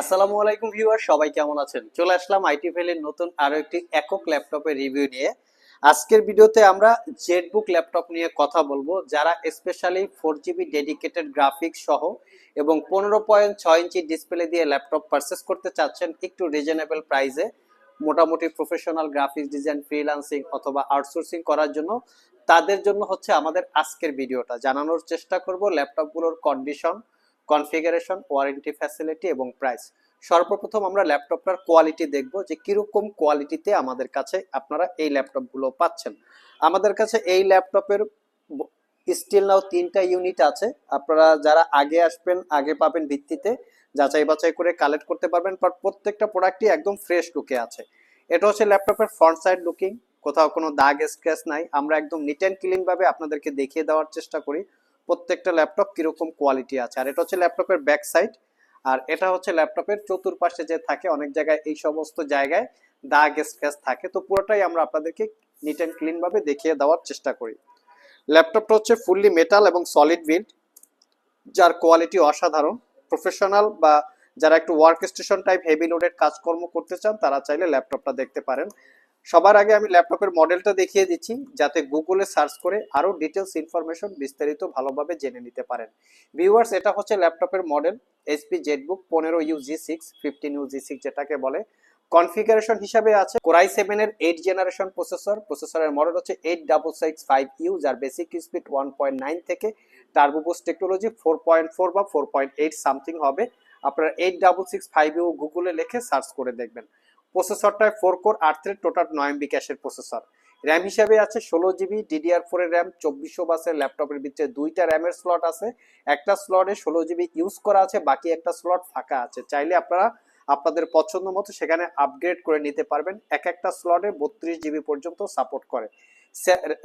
আসসালামু আলাইকুম ভিউয়ার, সবাই কেমন আছেন? চলে আসলাম আইটি ফেলের নতুন আরও একটি একক ল্যাপটপের রিভিউ নিয়ে। আজকের ভিডিওতে আমরা জেটবুক ল্যাপটপ নিয়ে কথা বলব, যারা specially four GB dedicated graphics সহ এবং পনেরো পয়েন্ট ছয় ইঞ্চি ডিসপ্লে দিয়ে ল্যাপটপ পারচেস করতে চাচ্ছেন, একটু রিজনেবল প্রাইসে মোটামুটি প্রফেশনাল গ্রাফিক্স ডিজাইন ফ্রিল্যান্সিং অথবা আউটসোর্সিং করার জন্য। তাদের জন্য হচ্ছে আমাদের আজকের ভিডিওটা। জানানোর চেষ্টা করব ল্যাপটপগুলোর কন্ডিশন কনফিগারেশন, ওয়ারেন্টি ফ্যাসিলিটি এবং প্রাইস। সর্বপ্রথম আমরা ল্যাপটপটার কোয়ালিটি দেখব যে কীরকম কোয়ালিটিতে আমাদের কাছে আপনারা এই ল্যাপটপগুলো পাচ্ছেন। আমাদের কাছে এই ল্যাপটপের স্টিল নাও তিনটা ইউনিট আছে। আপনারা যারা আগে আসবেন, আগে পাবেন ভিত্তিতে, যাচাই বাছাই করে কালেক্ট করতে পারবেন, বাট প্রত্যেকটা প্রোডাক্টই একদম ফ্রেশ লুকে আছে। এটা হচ্ছে ল্যাপটপের ফ্রন্ট সাইড লুকিং। কোথাও কোনো দাগ, স্ক্র্যাচ নাই। আমরা একদম নিট অ্যান্ড ক্লিনভাবে আপনাদেরকে দেখিয়ে দেওয়ার চেষ্টা করি। প্রত্যেকটা ল্যাপটপ কীরকম কোয়ালিটি আছে। আর এটা হচ্ছে ল্যাপটপের ব্যাক সাইড আর এটা হচ্ছে ল্যাপটপের চতুর্পাশে যে থাকে, অনেক জায়গায় এই সমস্ত জায়গায় দাগ স্ক্র্যাচ থাকে। তো পুরোটাই আমরা আপনাদেরকে নিট অ্যান্ড ক্লিন ভাবে দেখিয়ে দেওয়ার চেষ্টা করি। ল্যাপটপটা হচ্ছে ফুললি মেটাল এবং সলিড বিল্ড যার কোয়ালিটি অসাধারণ। প্রফেশনাল বা যারা একটু work station type heavy loaded কাজকর্ম করতে চান, তারা চাইলে ল্যাপটপটা দেখতে পারেন। সবার আগে আমি ল্যাপটপের মডেলটা দেখিয়ে দিচ্ছি, যাতে গুগলে সার্চ করে আরও ডিটেলস ইনফরমেশন বিস্তারিত ভালোভাবে জেনে নিতে পারেন। ভিউয়ার্স, এটা হচ্ছে ল্যাপটপের মডেল এইচপি জেটবুক পনেরো U G six fifteen U G six যেটাকে বলে। কনফিগারেশন হিসাবে আছে, কোরাই সেভেন এর এইট জেনারেশন প্রসেসর প্রসেসরের মডেল হচ্ছে eight double six five U যার basic speed one point nine থেকে turbo boost technology four point four বা ফোর পয়েন্ট এইট সামথিং হবে। আপনারা eight double six five U গুগলে লিখে সার্চ করে দেখবেন। প্রসেসরটায় ফোর কোর আট থ্রেড টোটাল নয় এমবি ক্যাশের প্রসেসর। র্যাম হিসাবে আছে ষোলো জিবি ডিডিআর ফোরের র্যাম চব্বিশশো বাসের ল্যাপটপের ভিতরে দুইটা র্যামের স্লট আছে। একটা স্লটে ষোলো জিবি ইউজ করা আছে, বাকি একটা স্লট ফাঁকা আছে। চাইলে আপনারা আপনাদের পছন্দ মতো সেখানে আপগ্রেড করে নিতে পারবেন। এক একটা স্লটে বত্রিশ জিবি পর্যন্ত সাপোর্ট করে।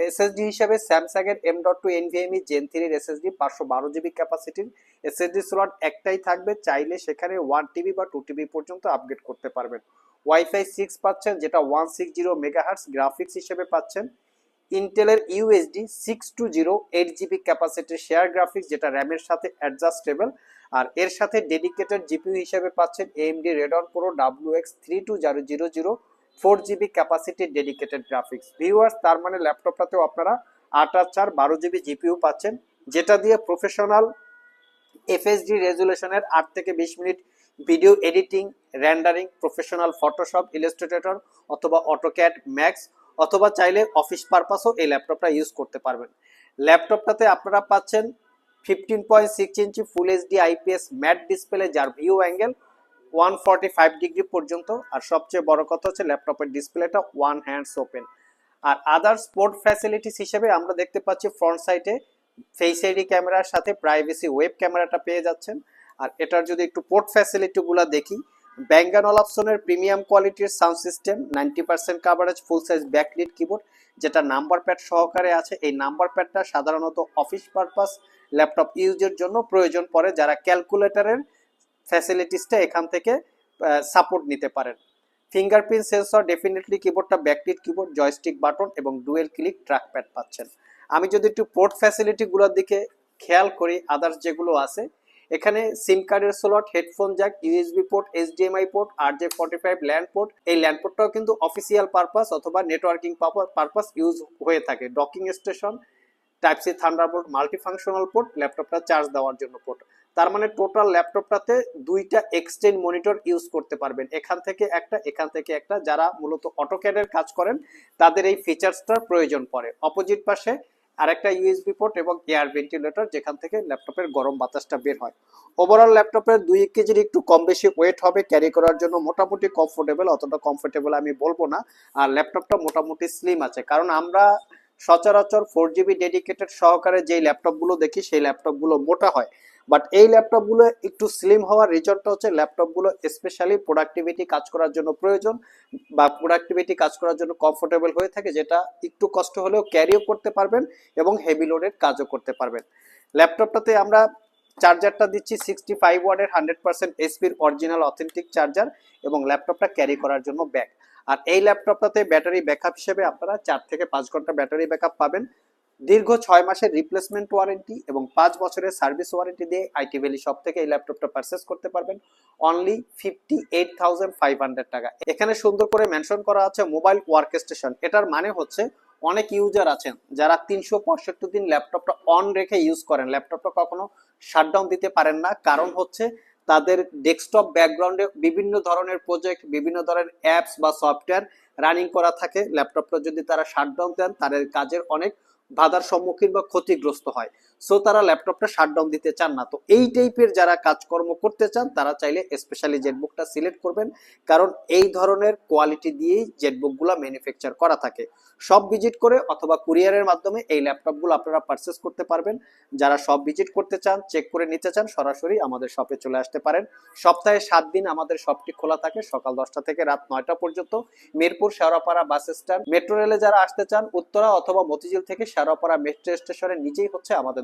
এসএসডি হিসাবে স্যামসাং এর M dot two NVMe gen থ্রির এসএসডি পাঁচশো বারো জিবি ক্যাপাসিটির এসএসডি স্লট একটাই থাকবে, চাইলে সেখানে ওয়ান টিবি বা টু টিবি পর্যন্ত আপগ্রেড করতে পারবেন। ওয়াইফাই সিক্স পাচ্ছেন, যেটা one six zero megahertz graphics হিসেবে পাচ্ছেন। ইন্টেলের UHD six two zero eight GB ক্যাপাসিটির share graphics যেটা র্যামের সাথে অ্যাডজাস্টেবল আর এর সাথে ডেডিকেটেড জিপিইউ হিসেবে পাচ্ছেন AMD Radeon Pro W X three two zero zero zero four GB capacity dedicated graphics viewers তার মানে ল্যাপটপটাতেও আপনারা আট আট চার, বারো জিবি জিপিইউ পাচ্ছেন, যেটা দিয়ে প্রফেশনাল এফএসডি রেজুলেশনের আট থেকে বিশ minute video editing rendering professional Photoshop Illustrator অথবা অটোক্যাড ম্যাক্স অথবা চাইলে অফিস পারপাসও এই ল্যাপটপটা ইউজ করতে পারবেন। ল্যাপটপটাতে আপনারা পাচ্ছেন fifteen point six inch full HD IPS matte display যার view angle one five degree পর্যন্ত, আর সবচেয়ে বড় কথা হচ্ছে ল্যাপটপের ডিসপ্লেটা ওয়ান হ্যান্ডস ওপেন আর আদার স্পোর্ট ফ্যাসিলিটিস হিসেবে আমরা দেখতে পাচ্ছি ফ্রন্ট সাইডে ফেস আইডি ক্যামেরার সাথে প্রাইভেসি ওয়েব ক্যামেরাটা পেয়ে যাচ্ছেন। আর এটার যদি একটু পোর্ট ফ্যাসিলিটিগুলো দেখি ব্যাঙ্গান অপশনের প্রিমিয়াম কোয়ালিটির sound system ninety percent coverage full size backlit keyboard যেটা নাম্বার প্যাড সহকারে আছে। এই নাম্বার প্যাডটা সাধারণত অফিস পারপাস ল্যাপটপ ইউজের জন্য প্রয়োজন পড়ে। যারা ক্যালকুলেটরের ফ্যাসিলিটিসটা এখান থেকে সাপোর্ট নিতে পারেন। ফিঙ্গারপ্রিন্ট সেন্সর ডেফিনেটলি কিবোর্ডটা ব্যাকলিট কিবোর্ড জয়স্টিক বাটন এবং ডুয়েল ক্লিক ট্র্যাক প্যাড পাচ্ছেন। আমি যদি একটু পোর্ট ফ্যাসিলিটিগুলোর দিকে খেয়াল করি আদার্স যেগুলো আছে, এখানে সিম কার্ডের slot headphone jack USB port HDMI port R J forty five LAN port এই ল্যান্ড পোর্টটাও কিন্তু অফিসিয়াল পারপাস অথবা নেটওয়ার্কিং পারপাস ইউজ হয়ে থাকে। Docking station type C Thunderbolt multifunctional port ল্যাপটপটা চার্জ দেওয়ার জন্য পোর্ট তার মানে টোটাল ল্যাপটপটাতে দুইটা এক্সটেন্ড মনিটর ইউজ করতে পারবেন। এখান থেকে একটা, এখান থেকে একটা। যারা মূলত অটোক্যাডের কাজ করেন, তাদের এই ফিচার্সটার প্রয়োজন পড়ে। অপোজিট পাশে আরেকটা ইউএসবি পোর্ট এবং এয়ার ভেন্টিলেটর যেখান থেকে ল্যাপটপের গরম বাতাসটা বের হয়। ওভারঅল ল্যাপটপের দুই কেজির একটু কম বেশি ওয়েট হবে ক্যারি করার জন্য মোটামুটি কমফোর্টেবল অতটা কমফোর্টেবল আমি বলব না। আর ল্যাপটপটা মোটামুটি স্লিম আছে। কারণ আমরা সচরাচর ফোর জিবি ডেডিকেটেড সহকারে যেই ল্যাপটপগুলো দেখি, সেই ল্যাপটপগুলো মোটা হয়। বাট এই ল্যাপটপগুলো একটু স্লিম হওয়ার রিজনটা হচ্ছে ল্যাপটপগুলো স্পেশালি প্রোডাক্টিভিটি কাজ করার জন্য প্রয়োজন বা প্রোডাক্টিভিটি কাজ করার জন্য কমফোর্টেবল হয়ে থাকে, যেটা একটু কষ্ট হলেও ক্যারিও করতে পারবেন এবং হেভি লোডের কাজও করতে পারবেন। ল্যাপটপটাতে আমরা চার্জারটা দিচ্ছি সিক্সটি ফাইভ ওয়ার্ডের হান্ড্রেড পার্সেন্ট এসপির অরিজিনাল অথেন্টিক চার্জার এবং ল্যাপটপটা ক্যারি করার জন্য ব্যাগ আর এই ল্যাপটপটাতে ব্যাটারি ব্যাকআপ হিসেবে আপনারা চার থেকে পাঁচ ঘণ্টা ব্যাটারি ব্যাকআপ পাবেন। দীর্ঘ ছয় মাসের রিপ্লেসমেন্ট ওয়ারেন্টি এবং পাঁচ বছরের সার্ভিস ওয়ারেন্টি দিয়ে আইটি ভ্যালি শপ থেকে এই ল্যাপটপটা পারচেস করতে পারবেন। Only fifty eight thousand five hundred টাকা। এখানে সুন্দর করে মেনশন করা আছে মোবাইল ওয়ার্ক স্টেশন এটার মানে হচ্ছে অনেক ইউজার আছেন যারা তিনশো পঁয়ষট্টি দিন ল্যাপটপটা অন রেখে ইউজ করেন। ল্যাপটপটা কখনো শাটডাউন দিতে পারেন না। কারণ হচ্ছে তাদের ডেস্কটপ ব্যাকগ্রাউন্ডে বিভিন্ন ধরনের প্রজেক্ট বিভিন্ন ধরনের অ্যাপস বা সফটওয়্যার রানিং করা থাকে। ল্যাপটপটা যদি তারা শাটডাউন দেন, তাদের কাজের অনেক বাধার সম্মুখীন বা ক্ষতিগ্রস্ত হয়। সো তারা ল্যাপটপটা শাটডাউন দিতে চান না। তো এই টাইপের যারা কাজকর্ম করতে চান, তারা চাইলে স্পেশালি জেটবুকটা সিলেক্ট করবেন। কারণ এই ধরনের কোয়ালিটি দিয়েই জেটবুকগুলো ম্যানুফ্যাকচার করা থাকে। সব ভিজিট করে অথবা কুরিয়ারের মাধ্যমে এই ল্যাপটপগুলো আপনারা পারচেস করতে পারবেন। যারা সব ভিজিট করতে চান চেক করে নিতে চান, সরাসরি আমাদের শপে চলে আসতে পারেন। সপ্তাহে সাত দিন আমাদের শপটি খোলা থাকে, সকাল দশটা থেকে রাত নয়টা পর্যন্ত। Mirpur Shewrapara bus stand metro রেলে যারা আসতে চান, উত্তরা অথবা মতিঝিল থেকে শেওড়াপাড়া মেট্রো স্টেশনের নিচেই হচ্ছে আমাদের